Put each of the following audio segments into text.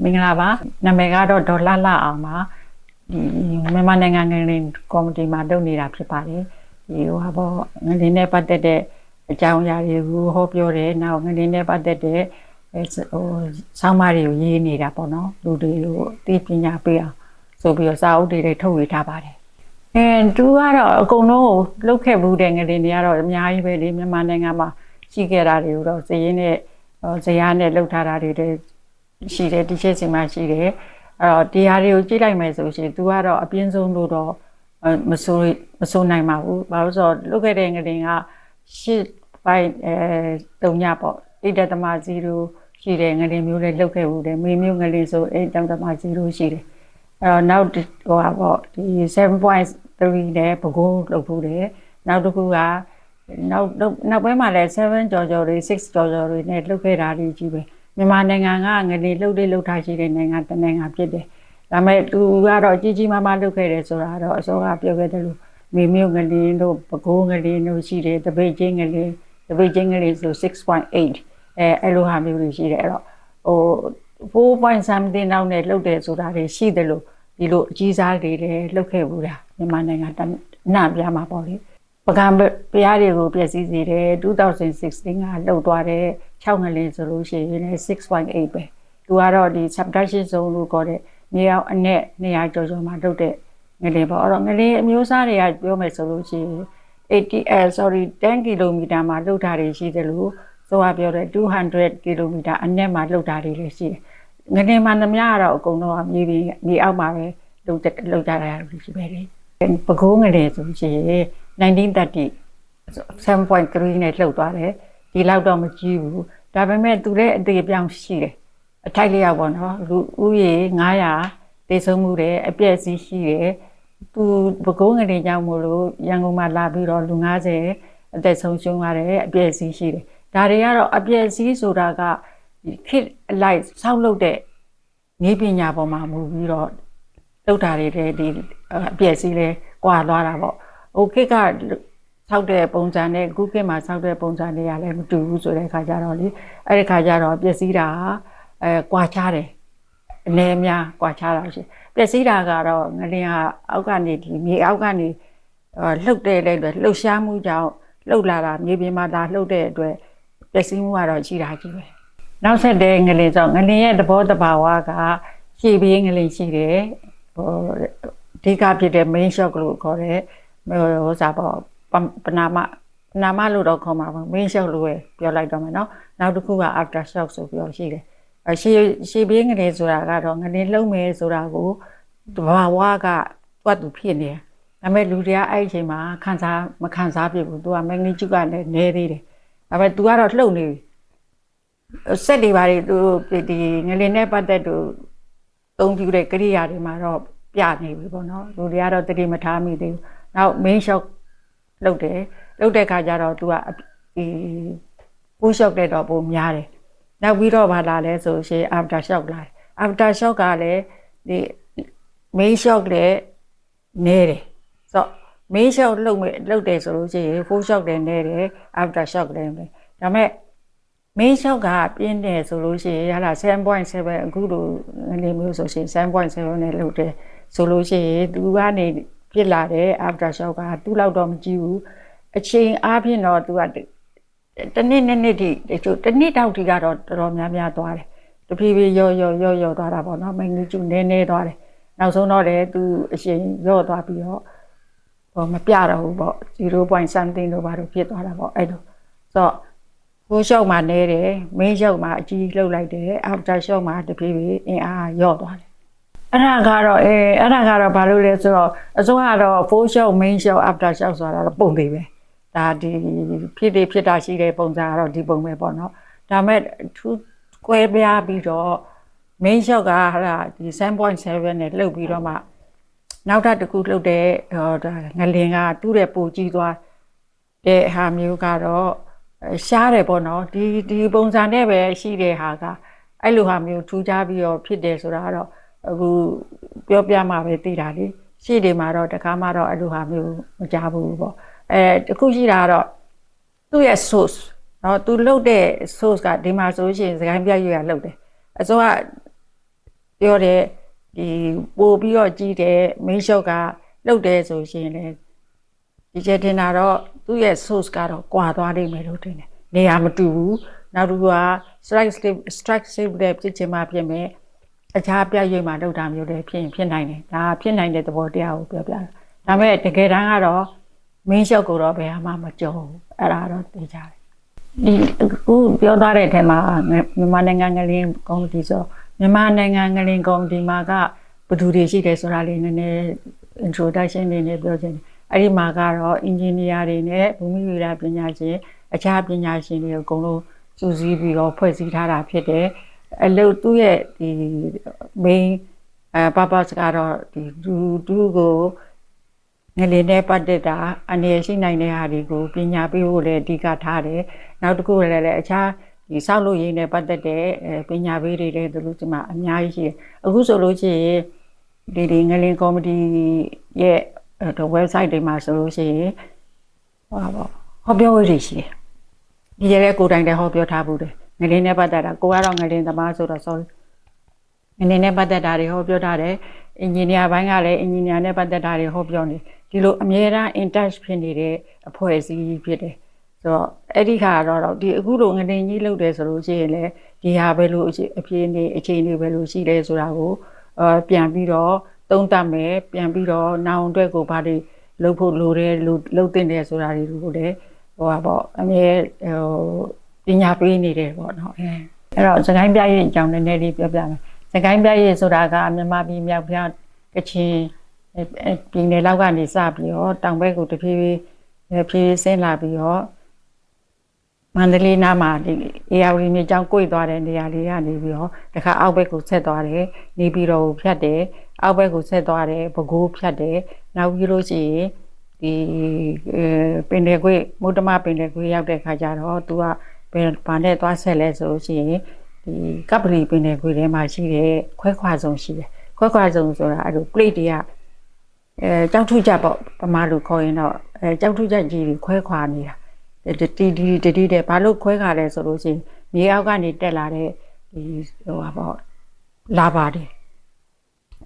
မင်္ဂလာပါနာမည်ကတော့ဒေါ်လှလှအောင်ပါဒီမြန်မာနိုင်ငံငလင်ကော်မတီမှာလုပ်နေတာဖြစ်ပါတယ်ဒီဟိုဟာပေါ့ငလင်နဲ့ပတ်သက်တဲ့အကြောင်းအရာတွေကိုဟောပြောတယ်နောက်ငလင်နဲ့ပတ်သက်တဲ့အဲဟိုဆောင်းပါးတွေကိုရေးနေတာပေါ့နော်လူတွေကိုသိပညာပေးအောင်ဆိုပြီးတော့စာအုပ်တွေတွေထုတ်ဝေထားပါတယ်အဲသူကတော့အကုန်လုံးကိုလုတ်ခဲ့ဘူးတဲ့ငလင်တွေကတော့အများကြီးပဲလေမြန်မာနိုင်ငံမှာရှိခဲ့တာတွေကိုတော့စည်ရင်းနဲ့ဇရာနဲ့လုတ်ထားတာတွေတွေ ရှိတယ်ဒီချက်စီမှာရှိတယ်အဲ့တော့တရားတွေကိုကြည့်လိုက်မယ်ဆိုရှင် तू ကတော့အပြင်းဆုံးလို့တော့အဲ့မဆိုးမဆိုးနိုင်ပါဘူးဘာလို့ဆိုတော့လုတ်ခဲ့တဲ့ငရင်ကရှစ်ပိုင်းအဲတုံညပေါ့အိတ်တမ0ရှိတယ်ငရင်မျိုးလေးလုတ်ခဲ့ဘူးတယ်မေမျိုးငရင်ဆိုအိတ်တမ0ရှိတယ်အဲ့တော့နောက်ဟိုဟာပေါ့ဒီ7.3နဲ့ပကိုးလုတ်ဘူးတယ်နောက်တစ်ခုကနောက်နောက်ပိုင်းမှာလည်း7ကြော်ကြော်တွေ6ကြော်ကြော်တွေနဲ့လုတ်ခဲ့တာတွေကြီးပဲ မြန်မာနိုင်ငံကငနေလှုပ်လေးလှုပ်ထားရှိတဲ့နိုင်ငံတစ်နိုင်ငံဖြစ်တယ်။ဒါပေမဲ့သူကတော့ကြီးကြီးမားမားလှုပ်ခဲ့တယ်ဆိုတာတော့အစောကပြောခဲ့တယ်လို့မေမျိုးငလင်းတို့ပကိုးငလင်းတို့ရှိတယ်တပိတ်ချင်းငလင်းတပိတ်ချင်းငလင်းဆို6.8အဲအဲ့လိုဟာမျိုးတွေရှိတယ်အဲ့တော့ဟို4 something နောက်နဲ့လှုပ်တယ်ဆိုတာတွေရှိတယ်လို့ဒီလိုအကြီးစားတွေလည်းလှုပ်ခဲ့ဘူးတာမြန်မာနိုင်ငံတနပြမှာပေါ့လေ ပကံပြားတွေကိုပြည့်စည်စေတယ်2016ကလှုပ်သွားတဲ့6ငလင်းဆိုလို့ရှိရင်6.8ပဲသူကတော့ဒီ subduction zone လို့ခေါ်တဲ့မြေအောင်အနဲ့200ကျော်ကျော်မှာလှုပ်တဲ့ငလင်းပေါ့အဲ့တော့ငလင်းအမျိုးအစားတွေကပြောမယ်ဆိုလို့ရှိရင်80 uh, sorry 10 km မှာလှုပ်တာတွေရှိတယ်လို့ဆိုပါပြောတဲ့200 km အနက်မှာလှုပ်တာတွေလည်းရှိတယ်ငလင်းမှာနှမရတော့အကုန်လုံးမြေပြင်မြေအောက်မှာပဲလှုပ်လှုပ်ကြတာရှိပဲလေ ပကိုးငလင်းဆိုရှင်1930 7.3နဲ့လှုပ်သွားတယ်ဒီလောက်တော့မကြည့်ဘူးဒါပေမဲ့သူတဲ့အသေးပြောင်းရှိတယ်အထိုက်လျောက်ပေါ့နော်လူဦးရေ900တေဆုံးမှုတယ်အပြည့်စည်းရှိတယ်သူပကုံးငရေကြောင့်မို့လို့ရန်ကုန်မှာလာပြီးတော့လူ90အသက်ဆုံးရှုံးရတယ်အပြည့်စည်းရှိတယ်ဒါတွေကတော့အပြည့်စည်းဆိုတာကခေတ်အလိုက်ဆောက်လုပ်တဲ့နည်းပညာပေါ်မှာမူပြီးတော့လောက်တာတွေဒီ အပြည့်စည်းလဲကွာသွားတာပေါ့ဟိုခေတ်ကဆောက်တဲ့ပုံစံနဲ့အခုခေတ်မှာဆောက်တဲ့ပုံစံတွေကလည်းမတူဘူးဆိုတဲ့အခါကျတော့လေအဲ့ဒီခါကျတော့ပျက်စီးတာအဲကွာခြားတယ်အနေများကွာခြားတာရှိပျက်စီးတာကတော့ငလျင်ကအောက်ကနေဒီမြေအောက်ကနေလှုပ်တဲ့လေလှုပ်ရှားမှုကြောင့်လှုပ်လာတာမြေပြင်မှာဒါလှုပ်တဲ့အတွက်ပျက်စီးမှုကတော့ရှိတာကြီးပဲနောက်ဆက်တဲ့ငလျင်ကြောင့်ငလျင်ရဲ့သဘောတဘာဝကရှေ့ပြေးငလျင်ရှိတယ်ဟိုအ ဓိကဖြစ်တဲ့ main shock လို့ခေါ်တဲ့ဟိုစားပေါ့ပနာမပနာမလို့တော့ခေါ်မှာပေါ့ main shock လို့ပဲပြောလိုက်တော့မယ်နော်နောက်တစ်ခုက after shock ဆိုပြီးတော့ရှိတယ်အရှိရှိပြေးငနေဆိုတာကတော့ငနေလုံးမယ်ဆိုတာကိုတဘာဝကသူ့အတူဖြစ်နေတယ်ဒါပေမဲ့လူတွေကအဲ့အချိန်မှာခံစားမခံစားဖြစ်ဘူးသူက magnitude ကလည်းနည်းသေးတယ်ဒါပေမဲ့ तू ကတော့လှုပ်နေပြီစက်တွေပါတွေသူဒီငလင်နဲ့ပတ်သက်သူအုံပြူတဲ့ကိရိယာတွေမှာတော့ ပြနေပြီပေါ့နော်လူတွေကတော့တတိမထားမိသေးဘူးနောက် main shock လှုပ်တယ်လှုပ်တဲ့ခါကျတော့ तू ကဒီပူး shock တဲ့တော့ပုံများတယ်နောက်ပြီးတော့ဗာလာလဲဆိုရှင် after shock လာတယ် after shock ကလည်းဒီ main shock လည်းနေတယ်ဆိုတော့ main shock လှုပ်မဲ့လှုပ်တယ်ဆိုလို့ရှိရင် full shock လည်းနေတယ် after shock လည်းနေဒါမဲ့ main shock ကပြင်းတယ်ဆိုလို့ရှိရင်ဟာလာ7.7အခုလိုနေမျိုးဆိုရှင်7.7နဲ့လှုပ်တယ် ဆိုလို့ရှိရင်သူကနေဖြစ်လာတဲ့ after shock ကသူ့လောက်တော့မကြည့်ဘူးအချိန်အားဖြင့်တော့သူကတနည်းနည်းနည်းထိတချို့တနည်းတောက်ထိကတော့တော်တော်များများသွားတယ်တဖြည်းဖြည်းရော့ရော့ရော့ရော့သွားတာပေါ့နော်မင္ဍကျူနည်းနည်းသွားတယ်နောက်ဆုံးတော့လေသူအချိန်ရော့သွားပြီးတော့ဟောမပြတော့ဘူးပေါ့ 0. something လို့ပါတော့ဖြစ်သွားတာပေါ့အဲ့လိုဆိုတော့ဟိုရှောက်မှာနေတယ်မင်းရှောက်မှာအကြီးလှုပ်လိုက်တယ် after shock မှာတဖြည်းဖြည်းအင်အားရော့သွားတယ် အဲ့ဒါကတော့အဲအဲ့ဒါကတော့ဘာလို့လဲဆိုတော့အစိုးရကတော့ full shock main shock after shock ဆိုတာတော့ပုံသေးပဲဒါဒီဖြစ်တွေဖြစ်တာရှိတဲ့ပုံစံကတော့ဒီပုံပဲပေါ့နော်ဒါမဲ့သူကွဲပြားပြီးတော့ main shock ကဟာဒီ7.7နဲ့လှုပ်ပြီးတော့မှနောက်ထပ်တစ်ခုလှုပ်တဲ့ဟောဒါငလင်ကတူးတဲ့ပူကြီးသွားတဲ့ဟာမျိုးကတော့ရှားတယ်ပေါ့နော်ဒီဒီပုံစံနဲ့ပဲရှိတဲ့ဟာကအဲ့လိုဟာမျိုးထူးခြားပြီးတော့ဖြစ်တယ်ဆိုတာကတော့ အခုပြောပြမှပဲသိတာလေရှေ့တွေမှာတော့တခါမှတော့အဲ့လိုဟာမျိုးမကြဘူးပေါ့အဲတခုရှိတာကတော့သူ့ရဲ့ source နော်သူလုတ်တဲ့ source ကဒီမှာဆိုရှင်စကိုင်းပြရွေရလုတ်တယ်အစိုးရပြောတယ်ဒီပို့ပြီးတော့ကြီးတယ်မင်းရှုပ်ကလုတ်တယ်ဆိုရှင်လေဒီချက်တင်တာတော့သူ့ရဲ့ source ကတော့ကွာသွားနိုင်မယ်လို့ထင်တယ်နေရာမတူဘူးနောက်တစ်ခုက strike strike strike တွေပြင်ချင်မှပြင်မယ် အခြားပြရွေးမှလောက်တာမျိုးတွေဖြစ်ရင်ဖြစ်နိုင်တယ်ဒါကဖြစ်နိုင်တဲ့သဘောတရားကိုပြောပြတာဒါပေမဲ့တကယ်တမ်းကတော့မင်းရှုပ်ကိုတော့ဘယ်မှမကြောဘူးအဲ့ဒါတော့သိကြတယ်ဒီအခုပြောထားတဲ့အထက်မှာမြန်မာနိုင်ငံငလင်းကော်မတီဆိုမြန်မာနိုင်ငံငလင်းကော်မတီမှာကဘယ်သူတွေရှိတယ်ဆိုတာလေးနည်းနည်း introduction လေးနဲ့ပြောချင်တယ်အဲ့ဒီမှာကတော့ engineer တွေနဲ့ဘူမိဗေဒပညာရှင်အခြားပညာရှင်တွေအကုန်လုံးစုစည်းပြီးတော့ဖွဲ့စည်းထားတာဖြစ်တယ် အလုပ်သူ့ရဲ့ဒီ main အဲ purpose ကတော့ဒီသူသူကိုငလင်းနဲ့ပတ်သက်တာအနေရရှိနိုင်တဲ့ဟာတွေကိုပညာပေးဖို့လည်းအဓိကထားတယ်။နောက်တစ်ခုလည်းလည်းအခြားဒီဆောက်လုပ်ရေးနဲ့ပတ်သက်တဲ့အဲပညာပေးတွေလည်းဒီလိုဒီမှာအများကြီးရှိတယ်။အခုဆိုလို့ရှိရင်ဒီဒီငလင်းကော်မတီရဲ့အဲ website တွေမှာဆိုလို့ရှိရင်ဟောပါဟောပြောဝေးတွေရှိတယ်။ဒီရဲကိုယ်တိုင်လည်းဟောပြောထားဘူးတယ်။ ငလင်းနဲ့ပတ်သက်တာကိုကတော့ငလင်းသမားဆိုတော့ sorry ငလင်းနဲ့ပတ်သက်တာတွေဟောပြောထားတယ်။အင်ဂျင်နီယာဘိုင်းကလည်းအင်ဂျင်နီယာနဲ့ပတ်သက်တာတွေဟောပြောနေတယ်ဒီလိုအမြဲတမ်း in touch ဖြစ်နေတဲ့အဖွဲ့အစည်းဖြစ်တယ်ဆိုတော့အဲ့ဒီခါတော့ဒီအခုလိုငလင်ကြီးလုပ်တယ်ဆိုလို့ရှိရင်လည်းဒီဟာပဲလို့အဖြစ်နေအခြေအနေပဲလို့ရှိတယ်ဆိုတာကိုအဲပြန်ပြီးတော့သုံးသပ်မယ်ပြန်ပြီးတော့နောင်အတွက်ကိုဘာတွေလုပ်ဖို့လိုတယ်လုပ်တင်တယ်ဆိုတာတွေကိုလည်းဟိုပါပေါ့အမြဲဟို ပညာပေးနေတယ်ပေါ့နော်အဲအဲ့တော့စကိုင်းပြရဲ့အကြောင်းနည်းနည်းလေးပြောပြမယ်စကိုင်းပြရဲ့ဆိုတာကမြန်မာပြည်မြောက်ပြကချင်ပြည်နယ်လောက်ကနေစပြီးတော့တောင်ဘက်ကိုတဖြည်းဖြည်းဖြည်းဆင်းလာပြီးတော့မန္တလေးနားမှာဒီအေယာဝတီမြေကျောင်းကိုသွားတဲ့နေရာလေးကနေပြီးတော့တခါအောက်ဘက်ကိုဆက်သွားတယ်နေပြီးတော့ဖြတ်တယ်အောက်ဘက်ကိုဆက်သွားတယ်ပဲခူးဖြတ်တယ်နောက်ပြီးလို့ရှိရင်ဒီပင်လေခွေမုဒ္ဓမပင်လေခွေရောက်တဲ့ခါကျတော့သူက ဘယ်ဘာနဲ့သွားဆက်လဲဆိုလို့ရှိရင်ဒီကပလီပင်လေခွေထဲမှာရှိတဲ့ခွဲခွာဆုံးရှိတယ်ခွဲခွာဆုံးဆိုတာအဲ့လို plate တွေကအဲကြောက်ထုကြပေါ့ပမာလို့ခေါ်ရင်တော့အဲကြောက်ထုကြကြီးတွေခွဲခွာနေတာတီတီတီတီတဲ့ဘာလို့ခွဲခါလဲဆိုလို့ရှိရင်မြေအောက်ကနေတက်လာတဲ့ဒီဟိုပါပေါ့လာပါတယ်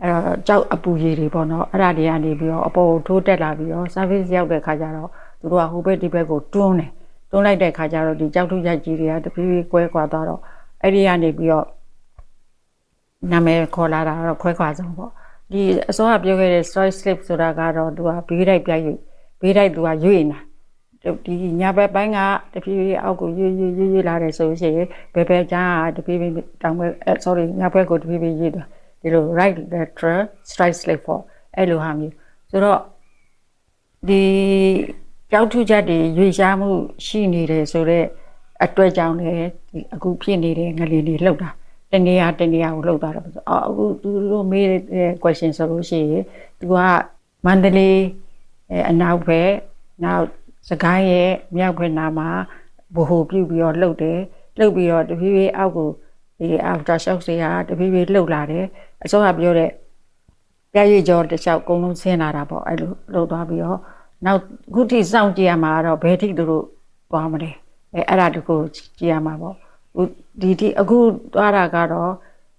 အဲ့တော့ကြောက်အပူကြီးတွေပေါ့နော်အဲ့ဒါတွေကနေပြီးတော့အပေါ်ထိုးတက်လာပြီးတော့ service ရောက်တဲ့ခါကျတော့သူတို့ကဟိုဘက်ဒီဘက်ကိုတွန်းတယ် တွန်းလိုက်တဲ့ခါကျတော့ဒီကြောက်ထုကြကြီးတွေကတဖြည်းဖြည်းကွဲကွာသွားတော့အဲ့ဒီကနေပြီးတော့နာမည်ခေါ်လာတာတော့ခွဲခွာဆုံးပေါ့ဒီအစောကပြောခဲ့တဲ့ story slip ဆိုတာကတော့သူကဘေးတိုက်ပြရွေ့ဘေးတိုက်သူကရွေ့နေတာဒီညာဘက်ပိုင်းကတဖြည်းဖြည်းအောက်ကိုရွေ့ရွေ့ရွေ့ရွေ့လာတယ်ဆိုရင်ဘယ်ဘက်ကျားတဖြည်းဖြည်းတောင်ဘက် sorry ညာဘက်ကိုတဖြည်းဖြည်းရွေ့သွားဒီလို right lateral strike slip ပေါ့အဲ့လိုဟာမျိုးဆိုတော့ဒီ ကြောက်ထုချက်တွေရွေ့ရှားမှုရှိနေတယ်ဆိုတော့အတွက်ကြောင့်လည်းဒီအခုဖြစ်နေတဲ့ငလျင်တွေလှုပ်တာတနေရာတနေရာကိုလှုပ်သွားတာပေါ့အော်အခုသူတို့မေးတဲ့ question ဆိုလို့ရှိရင်သူကမန္တလေးအနောက်ဘက်နောက်စကိုင်းရဲ့မြောက်ဘက်နားမှာဘ ਹੁ ပြုတ်ပြီးတော့လှုပ်တယ်လှုပ်ပြီးတော့တဖြည်းဖြည်းအောက်ကိုဒီ after shock တွေကတဖြည်းဖြည်းလှုပ်လာတယ်အစောကပြောတဲ့ပြည့်ရကြောတစ်လျှောက်အကုန်လုံးဆင်းလာတာပေါ့အဲ့လိုလှုပ်သွားပြီးတော့ နောက်ခုထိစောင့်ကြည့်ရမှာတော့ဘယ်ထိသူတို့သွားမလဲအဲအဲ့ဒါတခုကြည့်ရမှာပေါ့ဒီဒီအခုသွားတာကတော့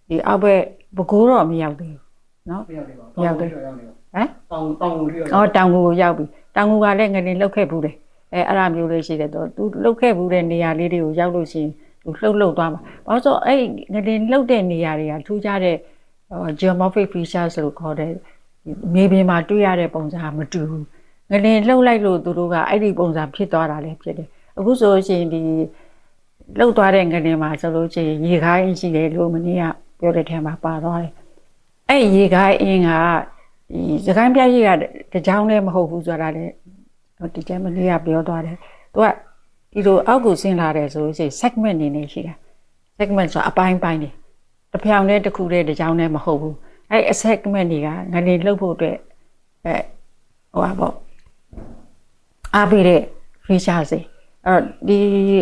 ဒီအောက်ဘက်ဘကိုးတော့မရောက်သေးဘူးเนาะ မရောက်သေးပါဘူးရောက်သေးရောက်နေ ဟမ် တောင်တောင်ကိုရောက် အော်တောင်ကိုကိုရောက်ပြီတောင်ကိုကလည်းငလင်လှုပ်ခဲ့ဘူးတယ်အဲအဲ့ဒါမျိုးလေးရှိတယ်တော့သူလှုပ်ခဲ့ဘူးတဲ့နေရာလေးတွေကိုရောက်လို့ရှိရင်သူလှုပ်လှုပ်သွားမှာဘာလို့ဆိုအဲ့ငလင်လှုပ်တဲ့နေရာတွေကထူးခြားတဲ့ geomorphic features လို့ခေါ်တဲ့မြေပြင်မှာတွေ့ရတဲ့ပုံစံမတူဘူး ငလင်လှုပ်လိုက်လို့သူတို့ကအဲ့ဒီပုံစံဖြစ်သွားတာလည်းဖြစ်တယ်အခုဆိုရှင်ဒီလှုပ်သွားတဲ့ငလင်မှာဆိုလို့ရှိရင်ရေခိုင်းရှိတယ်လို့မနေ့ကပြောတဲ့ထဲမှာပါသွားတယ်အဲ့ရေခိုင်းအင်းကဒီစကိုင်းပြကြီးကတကြောင်လည်းမဟုတ်ဘူးဆိုတာလည်းဒီကျမလေးကပြောသွားတယ်သူကဒီလိုအောက်ကိုဆင်းလာတယ်ဆိုလို့ရှိရင် segment နေနေရှိတာ segment ဆိုတာအပိုင်းပိုင်းနေတစ်ဖြောင်နဲ့တစ်ခုတည်းတကြောင်နဲ့မဟုတ်ဘူးအဲ့ segment တွေကငလင်လှုပ်ဖို့အတွက်အဲဟိုပါပေါ့ အားပေးတဲ့ feature စေအဲ့တော့ဒီ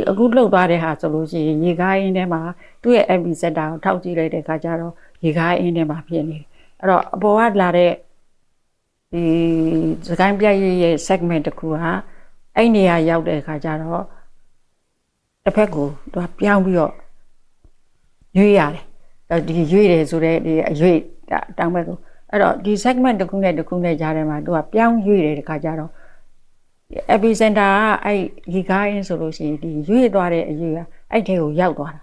အခုလှုပ်သွားတဲ့ဟာဆိုလို့ရှိရင်ရေကားအင်းထဲမှာသူ့ရဲ့ MB setter ကိုထောက်ကြည့်လိုက်တဲ့အခါကျတော့ရေကားအင်းထဲမှာဖြစ်နေတယ်အဲ့တော့အပေါ်ကလာတဲ့ဒီစကိုင်းပြည့်ရဲ့ segment တစ်ခုဟာအဲ့နေရာရောက်တဲ့အခါကျတော့တစ်ဖက်ကိုသူကပြောင်းပြီးတော့ရွေးရတယ်တော့ဒီရွေ့တယ်ဆိုတဲ့ဒီအရွေ့တောင်ဘက်ကိုအဲ့တော့ဒီ segment တစ်ခုနဲ့တစ်ခုနဲ့ကြားထဲမှာသူကပြောင်းရွေ့တယ်တခါကြတော့ epicenter ကအဲ့ရေကားရင်းဆိုလို့ရှိရင်ဒီရွေ့သွားတဲ့အရွေ့ကအဲ့ထဲကိုရောက်သွားတာ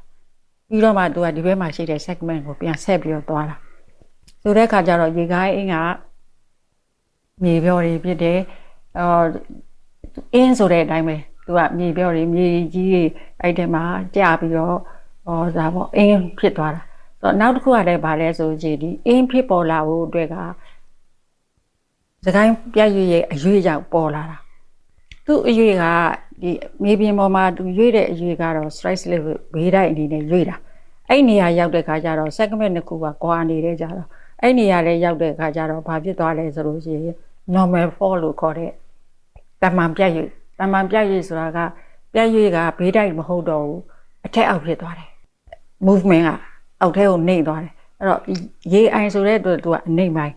ပြီးတော့မှသူကဒီဘက်မှာရှိတဲ့ segment ကိုပြန်ဆက်ပြီးတော့သွားတာဆိုတဲ့အခါကျတော့ရေကားအင်းကမြေပြော်တွေဖြစ်တယ်အော်အင်းဆိုတဲ့အတိုင်းပဲသူကမြေပြော်တွေမြေကြီးတွေအဲ့ထဲမှာကြာပြီးတော့ဟောဒါပေါ့အင်းဖြစ်သွားတာဆိုတော့နောက်တစ်ခုကလည်းဗာလဲဆိုကြည်ဒီအင်းဖြစ်ပေါ်လာဖို့အတွက်ကစကိုင်းပြည့်ရွရဲ့အရွေ့ကြောင့်ပေါ်လာတာ သူ့အရွေကဒီမြေပြင်ပေါ်မှာသူရွေတဲ့အရွေကတော့ strike slip ဘေးတိုင်းအနေနဲ့ရွေတာအဲ့နေရာရောက်တဲ့ခါကျတော့ segment တစ်ခုကကွာနေတဲ့ကြတော့အဲ့နေရာလေးရောက်တဲ့ခါကျတော့ဘာဖြစ်သွားလဲဆိုလို့ရှိရင် normal fall လို့ခေါ်တဲ့တမန်ပြတ်ရွေတမန်ပြတ်ရွေဆိုတာကပြတ်ရွေကဘေးတိုင်းမဟုတ်တော့ဘူးအထက်အောက်ဖြစ်သွားတယ် movement ကအောက်ထဲကိုနှိမ့်သွားတယ်အဲ့တော့ရေအိုင်ဆိုတဲ့အတွက်သူကအနှိမ့်ပိုင်း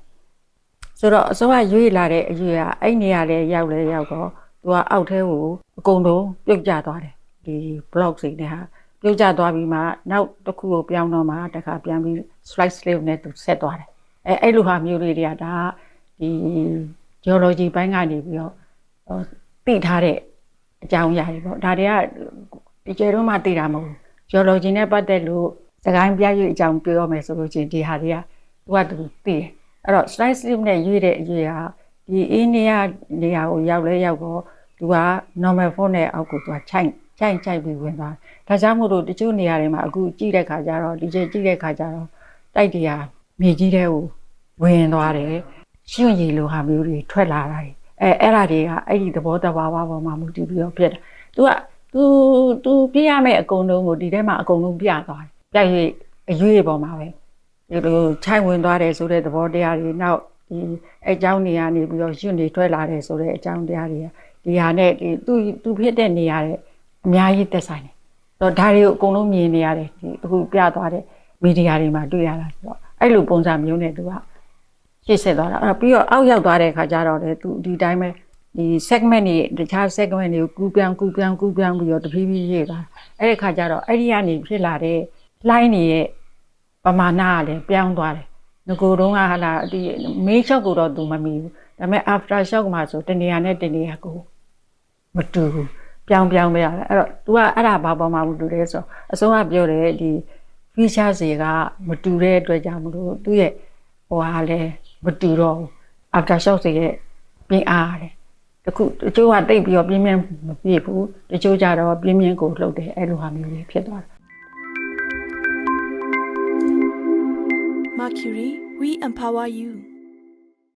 ဆိုတော့အစိုးရရွေးလာတဲ့အရွေကအဲ့နေရာလေရောက်လေရောက်တော့ သူကအောက်ထဲကိုအကုန်လုံးပြုတ်ကျသွားတယ်ဒီ block တွေနဲ့ဟာပြုတ်ကျသွားပြီးမှနောက်တစ်ခုကိုပြောင်းတော့မှတခါပြန်ပြီး slide slave နဲ့သူဆက်သွားတယ်အဲအဲ့လိုဟာမျိုးလေးတွေကဒါကဒီ geology ဘိုင်းကနေပြီးတော့ဟိုသိထားတဲ့အကြောင်းအရာတွေပေါ့ဒါတွေကဒီကျေတော့မှသိတာမဟုတ်ဘူး geology နဲ့ပတ်သက်လို့စကိုင်းပြရွေးအကြောင်းပြောရမယ်ဆိုလို့ချင်းဒီဟာတွေကသူကသူသိတယ်အဲ့တော့ slide slip နဲ့ရွေးတဲ့အရွေးဟာဒီအင်းနေရနေရာကိုရောက်လဲရောက်တော့ သူက normal phone နဲ့အောက်ကိုသူကခြိုက်ခြိုက်ခြိုက်ပြီးဝင်သွားတယ်ဒါကြောင့်မို့လို့တချို့နေရာတွေမှာအခုကြည့်တဲ့ခါကျတော့ဒီချိန်ကြည့်တဲ့ခါကျတော့တိုက်တရာမြေကြီးတဲ့ကိုဝင်သွားတယ်ရှင်ရည်လိုဟာမျိုးတွေထွက်လာတာတွေအဲအဲ့ဒါတွေကအဲ့ဒီသဘောတဘာဝပေါ်မှာမူတည်ပြီးတော့ဖြစ်တယ်သူကသူသူပြရမယ့်အကုန်လုံးကိုဒီထဲမှာအကုန်လုံးပြသွားတယ်ပြရွေးအရွေးပေါ်မှာပဲဒီလိုခြိုက်ဝင်သွားတယ်ဆိုတဲ့သဘောတရားတွေနောက်ဒီအကြောင်းနေရာနေပြီးတော့ရွတ်နေထွက်လာတယ်ဆိုတဲ့အကြောင်းတရားတွေက ဒီဟာနဲ့ဒီသူသူဖြစ်တဲ့နေရာတဲ့အများကြီးသက်ဆိုင်တယ်။တော့ဒါတွေကိုအကုန်လုံးမြင်နေရတယ်ဒီအခုပြသွားတဲ့မီဒီယာတွေမှာတွေ့ရတာဆိုတော့အဲ့လိုပုံစံမျိုးနဲ့သူကရှေ့ဆက်သွားတာအဲ့တော့ပြီးတော့အောက်ရောက်သွားတဲ့ခါကျတော့လေသူဒီတိုင်းပဲဒီ segment တွေတခြား segment တွေကိုကူးပြောင်းကူးပြောင်းကူးပြောင်းပြီးတော့တဖြည်းဖြည်းရေးသွားအဲ့ဒီခါကျတော့အဲ့ဒီကနေဖြစ်လာတဲ့ line တွေရဲ့ပမာဏကလည်းပြောင်းသွားတယ်ငကိုတုံးကဟာလာဒီမေးချော့ကိုတော့သူမမီဘူးဒါပေမဲ့ after shock မှာဆိုတနေရာနဲ့တနေရာကို မတူဘူးပြောင်းပြောင်းပဲရတယ်အဲ့တော့ तू ကအဲ့ဒါဘာပေါ်မှာမတူလဲဆိုတော့အစိုးရပြောတယ်ဒီ feature တွေကမတူတဲ့အတွက်ကြောင့်မလို့သူ့ရဲ့ဟိုဟာလည်းမတူတော့ဘူး after shock တွေရဲ့ပြင်းအားတယ်တခုတချို့ကတိတ်ပြီးတော့ပြင်းပြင်းမပြည့်ဘူးတချို့ကြတော့ပြင်းပြင်းကိုလှုပ်တယ်အဲ့လိုဟာမျိုးတွေဖြစ်သွားတယ် Mercury, we empower you.